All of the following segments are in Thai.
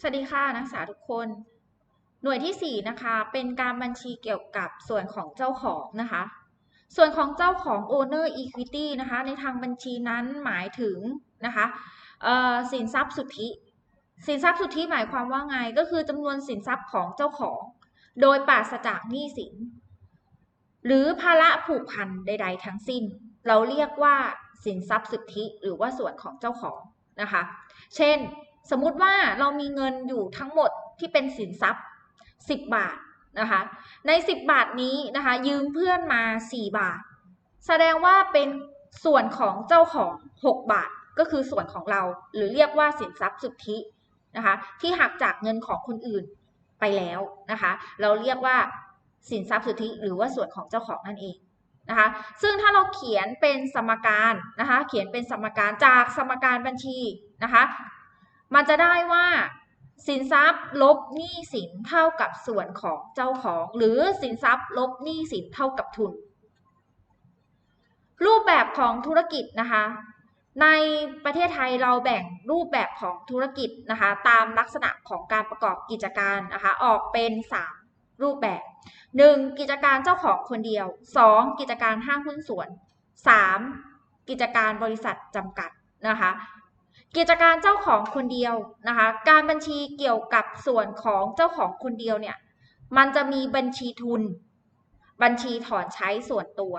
สวัสดีค่ะนักศึกษาทุกคน หน่วยที่ 4 นะคะ เป็นการบัญชีเกี่ยวกับส่วนของเจ้าของนะคะ ส่วนของเจ้าของ owner equity นะคะ ในทางบัญชีนั้นหมายถึงนะคะสินทรัพย์สุทธิ สินทรัพย์สุทธิหมายความว่าไงก็คือจำนวนสินทรัพย์ของเจ้าของ โดยปราศจากหนี้สิน หรือภาระผูกพันใด ๆ ทั้งสิ้น เราเรียกว่าสินทรัพย์สุทธิหรือว่าส่วนของเจ้าของนะคะ เช่น สมมุติว่าเรามีเงินอยู่ทั้งหมดที่เป็นสินทรัพย์ 10 บาทนะคะ ใน 10 บาทนี้นะคะ ยืมเพื่อนมา 4 บาท แสดงว่าเป็นส่วนของเจ้าของ 6 บาทก็คือส่วนของเราหรือเรียกว่าสินทรัพย์สุทธินะคะ ที่หักจากเงินของคนอื่นไปแล้วนะคะ เราเรียกว่าสินทรัพย์สุทธิหรือว่าส่วนของเจ้าของนั่นเองนะคะ ซึ่งถ้าเราเขียนเป็นสมการนะคะ เขียนเป็นสมการจากสมการบัญชีนะคะ มันจะได้ว่าสินทรัพย์ลบหนี้สินเท่ากับส่วนของเจ้าของ หรือสินทรัพย์ลบหนี้สินเท่ากับทุน รูปแบบของธุรกิจนะคะ ในประเทศไทยเราแบ่งรูปแบบของธุรกิจนะคะ ตามลักษณะของการประกอบกิจการนะคะ ออกเป็น 3 รูปแบบ 1. กิจการเจ้าของคนเดียว 2. กิจการห้างหุ้นส่วน 3. กิจการบริษัทจำกัดนะคะ กิจการเจ้าของคนเดียวนะคะ การบัญชีเกี่ยวกับส่วนของเจ้าของคนเดียวเนี่ย มันจะมีบัญชีทุน บัญชีถอนใช้ส่วนตัว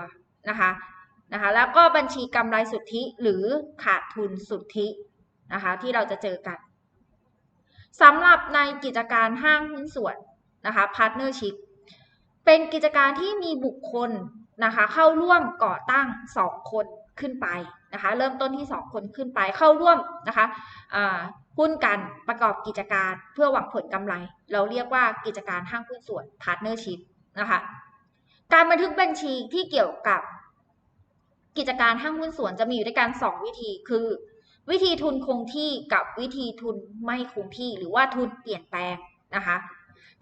นะคะนะคะ แล้วก็บัญชีกำไรสุทธิหรือขาดทุนสุทธินะคะที่เราจะเจอกันสำหรับในกิจการห้างหุ้นส่วนนะคะพาร์ทเนอร์ชิพเป็นกิจการที่มีบุคคลนะคะเข้าร่วมก่อตั้ง 2 คนขึ้นไป นะคะเริ่มต้นที่ 2 คนขึ้นไปเข้าร่วมนะคะหุ้นกันประกอบกิจการเพื่อหวังผลกำไร เราเรียกว่ากิจการห้างหุ้นส่วนพาร์ทเนอร์ชิพนะคะการบันทึกบัญชีที่เกี่ยวกับกิจการห้างหุ้นส่วนจะมีอยู่ด้วยกัน 2 วิธีคือ วิธีทุนคงที่กับวิธีทุนไม่คงที่หรือว่าทุนเปลี่ยนแปลงนะคะ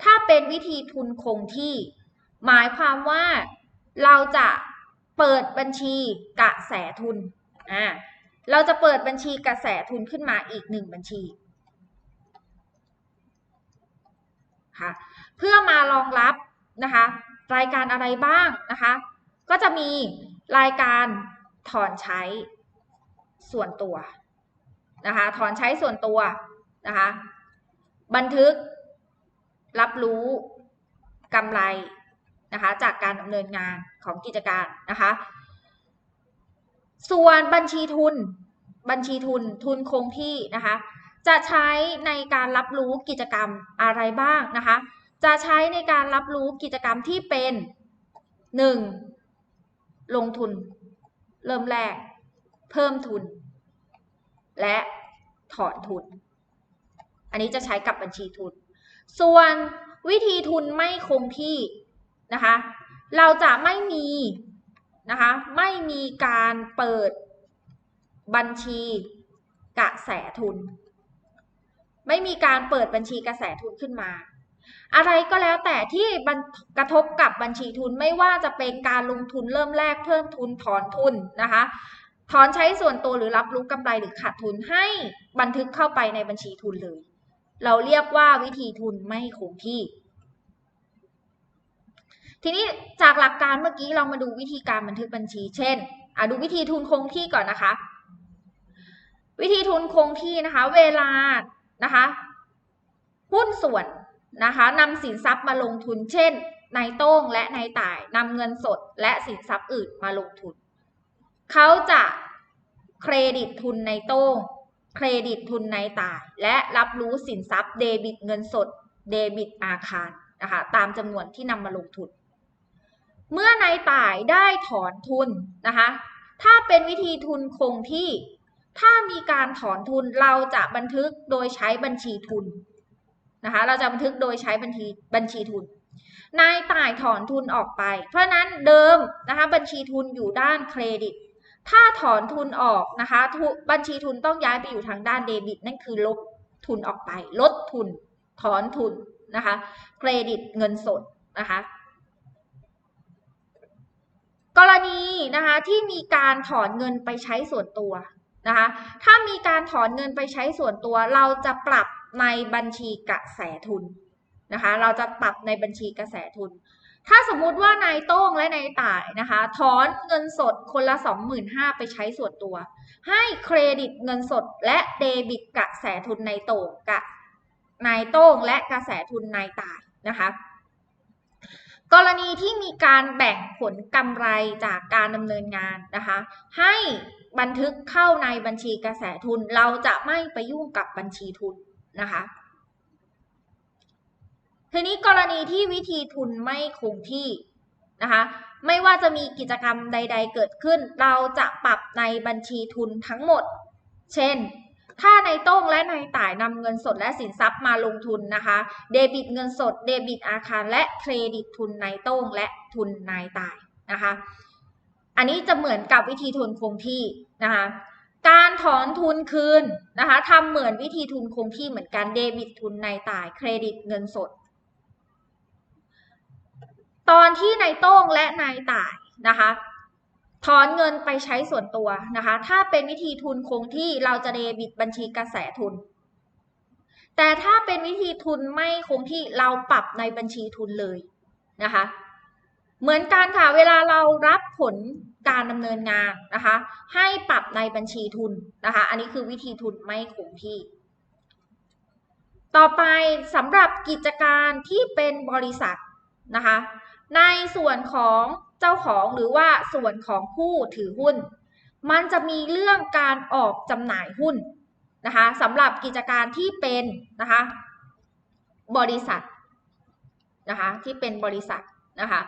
ถ้าเป็นวิธีทุนคงที่ หมายความว่าเราจะเปิดบัญชีกระแสทุน อ่าเราจะเปิดบัญชีกระแสทุนขึ้นมาอีกหนึ่งบัญชีค่ะเพื่อมารองรับนะคะรายการอะไรบ้างนะคะก็จะมีรายการถอนใช้ส่วนตัวนะคะถอนใช้ส่วนตัวนะคะบันทึกรับรู้กำไรนะคะจากการดำเนินงานของกิจการนะคะ ส่วนบัญชีทุน บัญชีทุนทุนคงที่นะคะ จะใช้ในการรับรู้กิจกรรมอะไรบ้างนะคะ จะใช้ในการรับรู้กิจกรรมที่เป็น 1. ลงทุน เริ่มแรก เพิ่มทุน และถอนทุน อันนี้จะใช้กับบัญชีทุน ส่วนวิธีทุนไม่คงที่นะคะ เราจะไม่มี นะคะไม่มีการเปิดบัญชีกระแสทุน ไม่มีการเปิดบัญชีกระแสทุนขึ้นมา อะไรก็แล้วแต่ที่กระทบกับบัญชีทุนไม่ว่าจะเป็นการลงทุนเริ่มแรกเพิ่มทุนถอนทุนนะคะถอนใช้ส่วนตัวหรือรับรู้กำไรหรือขาดทุนให้บันทึกเข้าไปในบัญชีทุนเลย เราเรียกว่าวิธีทุนไม่คงที่ ทีนี้จากหลักการเมื่อกี้เรามาดูวิธีการบันทึกบัญชี เช่นดูวิธีทุนคงที่ก่อนนะคะ วิธีทุนคงที่นะคะ เวลานะคะหุ้นส่วนนะคะนำสินทรัพย์มาลงทุน เช่นนายโต้งและนายต่ายนำเงินสดและสินทรัพย์อื่นมาลงทุน เขาจะเครดิตทุนในโต้งเครดิตทุนในต่าย และรับรู้สินทรัพย์เดบิตเงินสด เดบิตอาคารนะคะตามจำนวนที่นำมาลงทุน เมื่อนายต่ายได้ถอนทุนนะคะ ถ้าเป็นวิธีทุนคงที่ ถ้ามีการถอนทุนเราจะบันทึกโดยใช้บัญชีทุนนะคะ เราจะบันทึกโดยใช้บัญชีบัญชีทุน นายต่ายถอนทุนออกไป เพราะนั้นเดิมนะคะบัญชีทุนอยู่ด้านเครดิต ถ้าถอนทุนออกนะคะบัญชีทุนต้องย้ายไปอยู่ทางด้านเดบิต นั่นคือลบทุนออกไป ลดทุน ถอนทุนนะคะ เครดิตเงินสดนะคะ กรณีนะคะที่มีการถอนเงินไปใช้ส่วนตัวนะคะ ถ้ามีการถอนเงินไปใช้ส่วนตัว เราจะปรับในบัญชีกระแสทุนนะคะ เราจะปรับในบัญชีกระแสทุน ถ้าสมมุติว่านายโต้งและนายต่ายนะคะถอนเงินสดคนละ 25,000ไปใช้ส่วนตัว ให้เครดิตเงินสดและเดบิตกระแสทุนนายโต้งกับนายโต้งและกระแสทุนนายต่ายนะคะ กรณีที่มีการแบ่งผลกำไรจากการดำเนินงานนะคะ ให้บันทึกเข้าในบัญชีกระแสทุน เราจะไม่ไปยุ่งกับบัญชีทุนนะคะ ทีนี้กรณีที่วิธีทุนไม่คงที่นะคะ ไม่ว่าจะมีกิจกรรมใด ๆ เกิดขึ้น เราจะปรับในบัญชีทุนทั้งหมด เช่น ถ้าในโต้งและในต่ายนำเงินสดและสินทรัพย์มาลงทุนนะคะ เดบิตเงินสด เดบิตอาคาร และเครดิตทุนในโต้งและทุนนายต่ายนะคะ อันนี้จะเหมือนกับวิธีทุนคงที่นะคะการถอนทุนคืนนะคะทำเหมือนวิธีทุนคงที่เหมือนกันเดบิตทุนในต่ายเครดิตเงินสด ตอนที่ในโต้งและนายต่ายนะคะ ถอนเงินไปใช้ส่วนตัวนะคะ ถ้าเป็นวิธีทุนคงที่เราจะเดบิตบัญชีกระแสทุน แต่ถ้าเป็นวิธีทุนไม่คงที่เราปรับในบัญชีทุนเลยนะคะ เหมือนกันค่ะเวลาเรารับผลการดำเนินงานนะคะ ให้ปรับในบัญชีทุนนะคะ อันนี้คือวิธีทุนไม่คงที่ ต่อไปสำหรับกิจการที่เป็นบริษัทนะคะ ในส่วนของ เจ้าของหรือว่าส่วนของผู้ถือหุ้น มันจะมีเรื่องการออกจำหน่ายหุ้นนะคะสำหรับกิจการที่เป็นนะคะบริษัทนะคะที่เป็นบริษัทนะคะ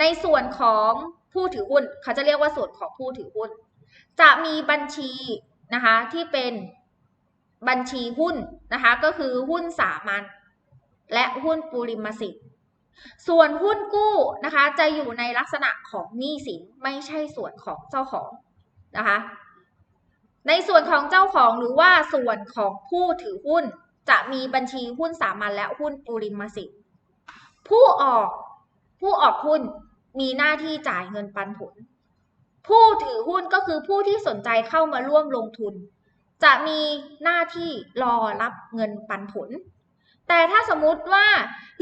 ในส่วนของผู้ถือหุ้นเขาจะเรียกว่าส่วนของผู้ถือหุ้น จะมีบัญชีนะคะที่เป็นบัญชีหุ้นนะคะก็คือหุ้นสามัญและหุ้นปูริมสิทธิ์ ส่วนหุ้นกู้นะคะ จะอยู่ในลักษณะของหนี้สินไม่ใช่ส่วนของเจ้าของนะคะ ในส่วนของเจ้าของหรือว่าส่วนของผู้ถือหุ้นจะมีบัญชีหุ้นสามัญและหุ้นปูริมสิทธิ์ผู้ออกผู้ออกหุ้นมีหน้าที่จ่ายเงินปันผล ผู้ถือหุ้นก็คือผู้ที่สนใจเข้ามาร่วมลงทุน จะมีหน้าที่รอรับเงินปันผล แต่ถ้าสมมุติว่า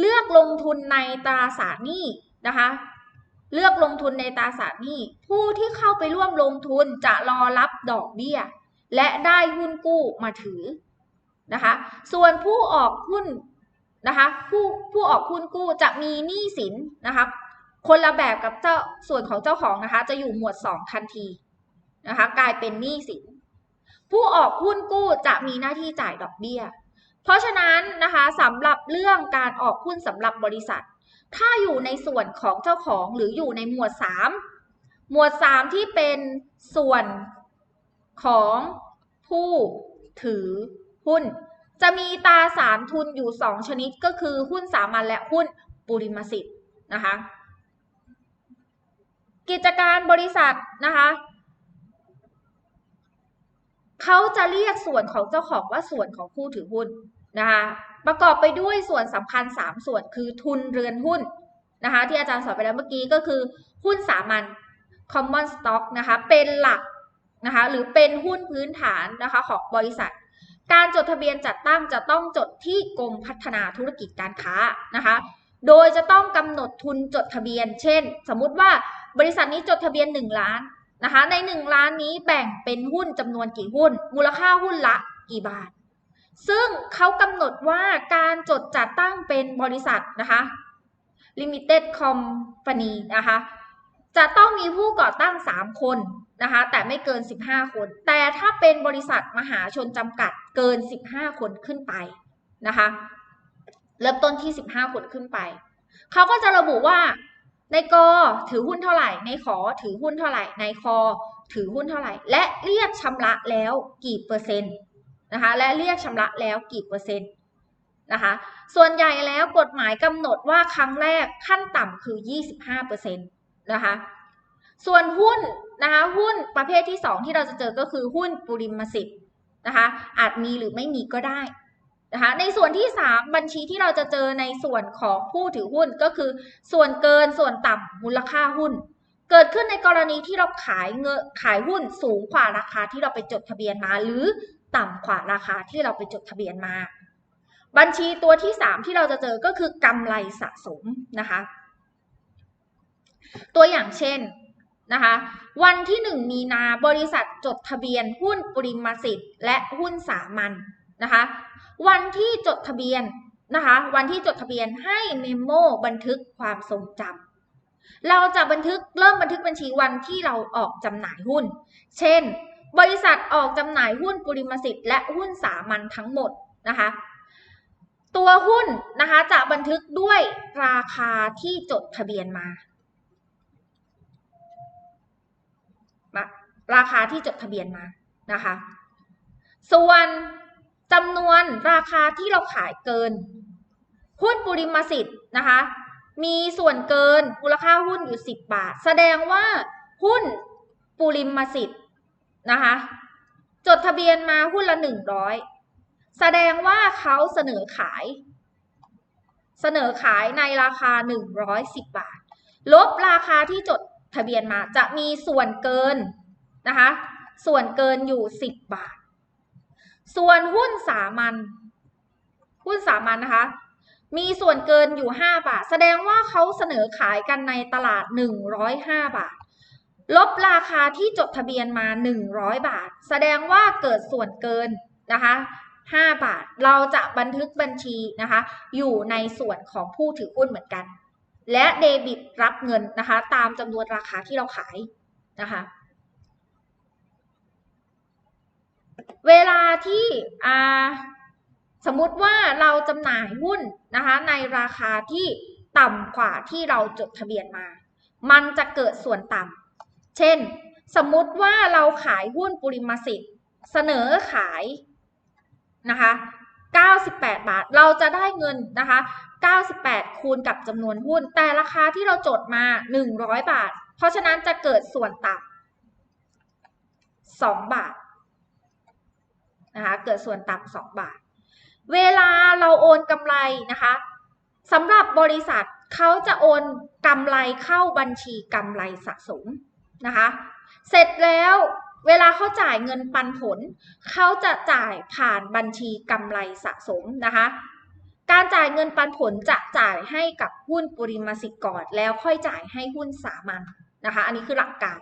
เลือกลงทุนในตราสารหนี้นะคะ เลือกลงทุนในตราสารหนี้ ผู้ที่เข้าไปร่วมลงทุนจะรอรับดอกเบี้ย และได้หุ้นกู้มาถือนะคะ ส่วนผู้ออกหุ้นนะคะผู้ผู้ออกหุ้นกู้จะมีหนี้สินนะคะคนละแบบกับเจ้าส่วนของเจ้าของนะคะ จะอยู่หมวด 2 ทันทีนะคะ กลายเป็นหนี้สิน ผู้ออกหุ้นกู้จะมีหน้าที่จ่ายดอกเบี้ย เพราะฉะนั้นนะคะสำหรับเรื่องการออกหุ้นสำหรับบริษัท ถ้าอยู่ในส่วนของเจ้าของหรืออยู่ในหมวด 3 หมวด 3 ที่เป็นส่วนของผู้ถือหุ้น จะมีตราสารทุนอยู่ 2 ชนิดก็คือหุ้นสามัญและหุ้นปุริมสิทธิ์นะคะกิจการบริษัทนะคะ เขาจะเรียกส่วนของเจ้าของว่าส่วนของผู้ถือหุ้นนะคะประกอบไปด้วยส่วนสำคัญ 3 ส่วนคือทุนเรือนหุ้นนะคะที่อาจารย์สอนไปแล้วเมื่อกี้ก็คือหุ้นสามัญ common stock นะคะเป็นหลักนะคะหรือเป็นหุ้นพื้นฐานนะคะของบริษัท การจดทะเบียนจัดตั้งจะต้องจดที่กรมพัฒนาธุรกิจการค้านะคะโดยจะต้องกำหนดทุนจดทะเบียน เช่น สมมุติว่าบริษัทนี้จดทะเบียน 1 ล้าน นะคะ ใน 1 ล้านนี้แบ่งเป็นหุ้นจำนวนกี่หุ้น มูลค่าหุ้นละกี่บาท ซึ่งเขากำหนดว่าการจดจัดตั้งเป็นบริษัทนะคะ Limited Company นะคะ จะต้องมีผู้ก่อตั้ง 3 คนนะคะ แต่ไม่เกิน 15 คน แต่ถ้าเป็นบริษัทมหาชนจำกัดเกิน 15 คนขึ้นไปนะคะ เริ่มต้นที่ 15 คนขึ้นไป เขาก็จะระบุว่า ในกอถือหุ้นเท่าไหร่ ในขอถือหุ้นเท่าไหร่ ในคอถือหุ้นเท่าไหร่ และเรียกชำระแล้วกี่เปอร์เซ็นต์นะคะ และเรียกชำระแล้วกี่เปอร์เซ็นต์นะคะ ส่วนใหญ่แล้วกฎหมายกำหนดว่าครั้งแรกขั้นต่ำคือ 25เปอร์เซ็นต์นะคะ ส่วนหุ้นนะคะหุ้นประเภทที่ 2 ที่เราจะเจอก็คือหุ้นปุริมสิทธิ์นะคะ อาจมีหรือไม่มีก็ได้ นะคะในส่วนที่ 3 บัญชีที่เราจะเจอในส่วนของผู้ถือหุ้นก็คือ ส่วนเกินส่วนต่ำมูลค่าหุ้น เกิดขึ้นในกรณีที่เราขายเงขายหุ้นสูงกว่าราคาที่เราไปจดทะเบียนมา หรือต่ำกว่าราคาที่เราไปจดทะเบียนมา บัญชีตัวที่ 3 ที่เราจะเจอก็คือกำไรสะสมนะคะตัวอย่างเช่นนะคะวันที่ 1 มีนาบริษัทจดทะเบียนหุ้นปริมาสิทธิ์และหุ้นสามัญนะคะ วันที่จดทะเบียนนะคะ วันที่จดทะเบียนให้เมมโมบันทึกความทรงจำเราจะบันทึกเริ่มบันทึกบัญชีวันที่เราออกจำหน่ายหุ้น เช่น บริษัทออกจำหน่ายหุ้นปริมาสิทธิ์และหุ้นสามัญทั้งหมดนะคะ ตัวหุ้นนะคะจะบันทึกด้วยราคาที่จดทะเบียนมาราคาที่จดทะเบียนมานะคะ ส่วน จำนวนราคาที่เราขายเกิน หุ้นปุริมาสิทธิ์นะคะ มีส่วนเกินมูลค่าหุ้นอยู่ 10 บาท แสดงว่าหุ้นปุริมสิทธิ์นะคะ จดทะเบียนมาหุ้นละ 100 แสดงว่าเขาเสนอขาย เสนอขายในราคา 110 บาท ลบราคาที่จดทะเบียนมาจะมีส่วนเกินนะคะ ส่วนเกินอยู่ 10 บาท ส่วนหุ้นสามัญหุ้นสามัญนะคะ มีส่วนเกินอยู่ 5 บาท แสดงว่าเขาเสนอขายกันในตลาด 105 บาท ลบราคาที่จดทะเบียนมา 100 บาท แสดงว่าเกิดส่วนเกินนะคะ5 บาท เราจะบันทึกบัญชีนะคะ อยู่ในส่วนของผู้ถือหุ้นเหมือนกัน และเดบิตรับเงินนะคะ ตามจำนวนราคาที่เราขายนะคะ เวลาที่สมมุติว่าเราจำหน่ายหุ้นนะคะในราคาที่ต่ำกว่าที่เราจดทะเบียนมา มันจะเกิดส่วนต่ำเช่น สมมุติว่าเราขายหุ้นปุริมาสิทธิ์ เสนอขายนะคะ98 บาท เราจะได้เงินนะคะ 98 คูณกับจำนวนหุ้น แต่ราคาที่เราจดมา 100 บาท เพราะฉะนั้นจะเกิดส่วนต่ำ2บาท นะคะเกิดส่วนต่ำ2บาท เวลาเราโอนกำไรนะคะสำหรับบริษัทเขาจะโอนกำไรเข้าบัญชีกำไรสะสมนะคะ เสร็จแล้วเวลาเขาจ่ายเงินปันผล เขาจะจ่ายผ่านบัญชีกำไรสะสมนะคะ การจ่ายเงินปันผลจะจ่ายให้กับหุ้นปริมาสิทธิ์ก่อนแล้วค่อยจ่ายให้หุ้นสามัญนะคะ อันนี้คือหลักการ